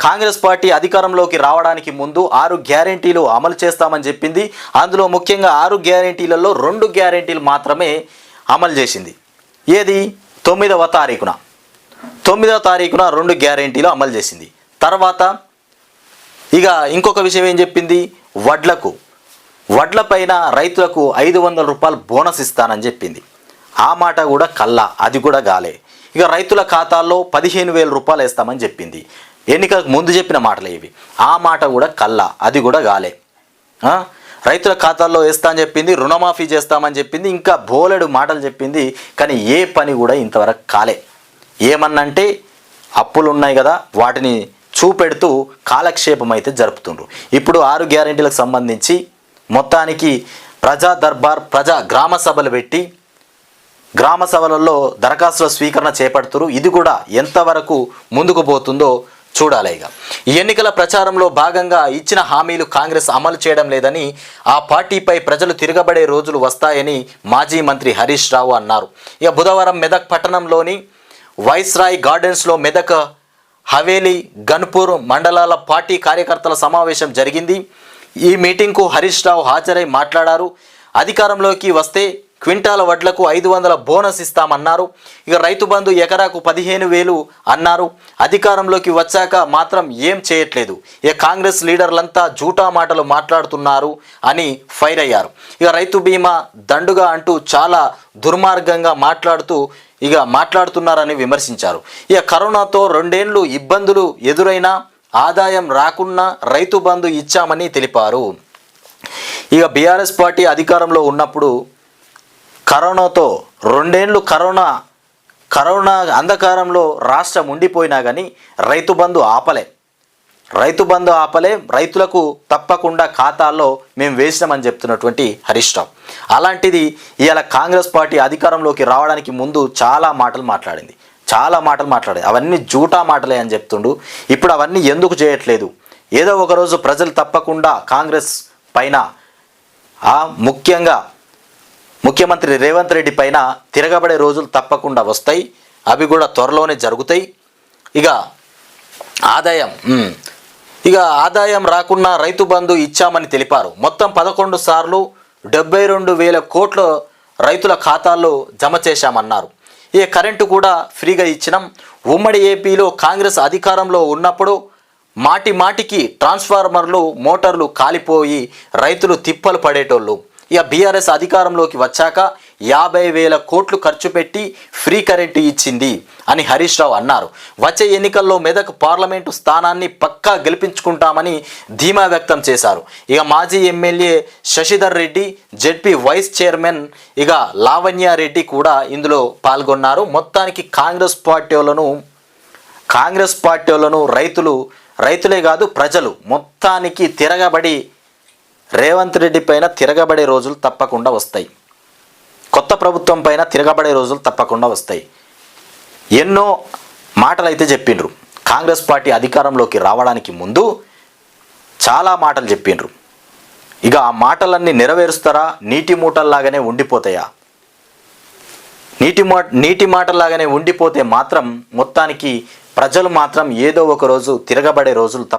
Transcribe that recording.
Congress party అధికారంలోకి రావడానికి ముందు ఆరు గ్యారెంటీలు అమలు చేస్తామని చెప్పింది. అందులో ముఖ్యంగా ఆరు గ్యారెంటీలలో రెండు గ్యారెంటీలు మాత్రమే అమలు చేసింది. ఏది? తొమ్మిదవ తారీఖున. తొమ్మిదవ తారీఖున రెండు గ్యారెంటీలు అమలు చేసింది. తర్వాత ఇక ఇంకొక విషయం ఏం చెప్పింది? వడ్లకు. వడ్లపైన రైతులకు ఐదు వందల రూపాయలు బోనస్ ఇస్తానని చెప్పింది. ఆ మాట కూడా కల్లా. అది కూడా గాలే. ఇక రైతుల ఖాతాల్లో పదిహేను వేల రూపాయలు వేస్తామని చెప్పింది. ఎన్నికలకు ముందు చెప్పిన మాటలే ఇవి. ఆ మాట కూడా కల్లా అది కూడా గాలే. రైతుల ఖాతాల్లో వేస్తా అని చెప్పింది రుణమాఫీ చేస్తామని చెప్పింది ఇంకా బోలెడు మాటలు చెప్పింది కానీ ఏ పని కూడా ఇంతవరకు కాలే. ఏమన్నంటే అప్పులు ఉన్నాయి కదా వాటిని చూపెడుతూ కాలక్షేపం అయితే జరుపుతుండ్రు. ఇప్పుడు ఆరు గ్యారెంటీలకు సంబంధించి మొత్తానికి ప్రజా దర్బార్ ప్రజా గ్రామ సభలు పెట్టి గ్రామ సభలలో దరఖాస్తుల స్వీకరణ చేపడుతురు. ఇది కూడా ఎంతవరకు ముందుకు పోతుందో చూడాలి ఇక. ఈ ఎన్నికల ప్రచారంలో భాగంగా ఇచ్చిన హామీలు కాంగ్రెస్ అమలు చేయడం లేదని ఆ పార్టీపై ప్రజలు తిరగబడే రోజులు వస్తాయని మాజీ మంత్రి హరీష్ రావు అన్నారు. ఇక బుధవారం మెదక్ పట్టణంలోని వైస్రాయ్ గార్డెన్స్లో మెదక్ హవేలీ గన్పూర్ మండలాల పార్టీ కార్యకర్తల సమావేశం జరిగింది. ఈ మీటింగ్కు హరీష్ రావు హాజరై మాట్లాడారు. అధికారంలోకి వస్తే క్వింటాల వడ్లకు ఐదు వందల బోనస్ ఇస్తామన్నారు. ఇక రైతు బంధు ఎకరాకు పదిహేను వేలు అన్నారు. అధికారంలోకి వచ్చాక మాత్రం ఏం చేయట్లేదు. ఇక కాంగ్రెస్ లీడర్లంతా జూటా మాటలు మాట్లాడుతున్నారు అని ఫైర్ అయ్యారు. ఇక రైతు బీమా దండుగా అంటూ చాలా దుర్మార్గంగా మాట్లాడుతూ ఇక మాట్లాడుతున్నారని విమర్శించారు. ఇక కరోనాతో రెండేళ్ళు ఇబ్బందులు ఎదురైనా ఆదాయం రాకున్నా రైతు బంధు ఇచ్చామని తెలిపారు. ఇక బీఆర్ఎస్ పార్టీ అధికారంలో ఉన్నప్పుడు కరోనాతో రెండేళ్ళు కరోనా కరోనా అంధకారంలో రాష్ట్రం ఉండిపోయినా కానీ రైతు బంధు ఆపలే. రైతు బంధు ఆపలే రైతులకు తప్పకుండా ఖాతాల్లో మేము వేసినామని చెప్తున్నటువంటి హరీష్ రావు. అలాంటిది ఇవాళ కాంగ్రెస్ పార్టీ అధికారంలోకి రావడానికి ముందు చాలా మాటలు మాట్లాడింది. చాలా మాటలు మాట్లాడేది. అవన్నీ జూటా మాటలే అని చెప్తుండు. ఇప్పుడు అవన్నీ ఎందుకు చేయట్లేదు? ఏదో ఒకరోజు ప్రజలు తప్పకుండా కాంగ్రెస్ పైన ముఖ్యంగా ముఖ్యమంత్రి రేవంత్ రెడ్డి పైన తిరగబడే రోజులు తప్పకుండా వస్తాయి. అవి కూడా త్వరలోనే జరుగుతాయి. ఇక ఆదాయం ఇక ఆదాయం రాకున్నా రైతు బంధు ఇచ్చామని తెలిపారు. మొత్తం పదకొండు సార్లు డెబ్బై రెండు వేల కోట్లు రైతుల ఖాతాల్లో జమ చేశామన్నారు. ఈ కరెంటు కూడా ఫ్రీగా ఇచ్చినాం. ఉమ్మడి ఏపీలో కాంగ్రెస్ అధికారంలో ఉన్నప్పుడు మాటి మాటికి ట్రాన్స్ఫార్మర్లు మోటార్లు కాలిపోయి రైతులు తిప్పలు పడేటోళ్ళు. ఇక బీఆర్ఎస్ అధికారంలోకి వచ్చాక యాభై వేల కోట్లు ఖర్చు పెట్టి ఫ్రీ కరెంటు ఇచ్చింది అని హరీష్ రావు అన్నారు. వచ్చే ఎన్నికల్లో మెదక్ పార్లమెంటు స్థానాన్ని పక్కా గెలిపించుకుంటామని ధీమా వ్యక్తం చేశారు. ఇక మాజీ MLA Sasidhar Reddy ZP vice chairman ఇక లావణ్యారెడ్డి కూడా ఇందులో పాల్గొన్నారు. మొత్తానికి కాంగ్రెస్ పార్టీలను కాంగ్రెస్ పార్టీ వాళ్ళను రైతులు రైతులే కాదు ప్రజలు మొత్తానికి తిరగబడి రేవంత్ రెడ్డి పైన తిరగబడే రోజులు తప్పకుండా వస్తాయి. కొత్త ప్రభుత్వం పైన తిరగబడే రోజులు తప్పకుండా వస్తాయి. ఎన్నో మాటలు అయితే చెప్పిండ్రు. కాంగ్రెస్ పార్టీ అధికారంలోకి రావడానికి ముందు చాలా మాటలు చెప్పిండ్రు. ఇక ఆ మాటలన్నీ నెరవేరుస్తారా? నీటి మూటల్లాగానే ఉండిపోతాయా? నీటి మా నీటి మాటలాగానే ఉండిపోతే మాత్రం మొత్తానికి ప్రజలు మాత్రం ఏదో ఒక రోజు తిరగబడే రోజులు తప్ప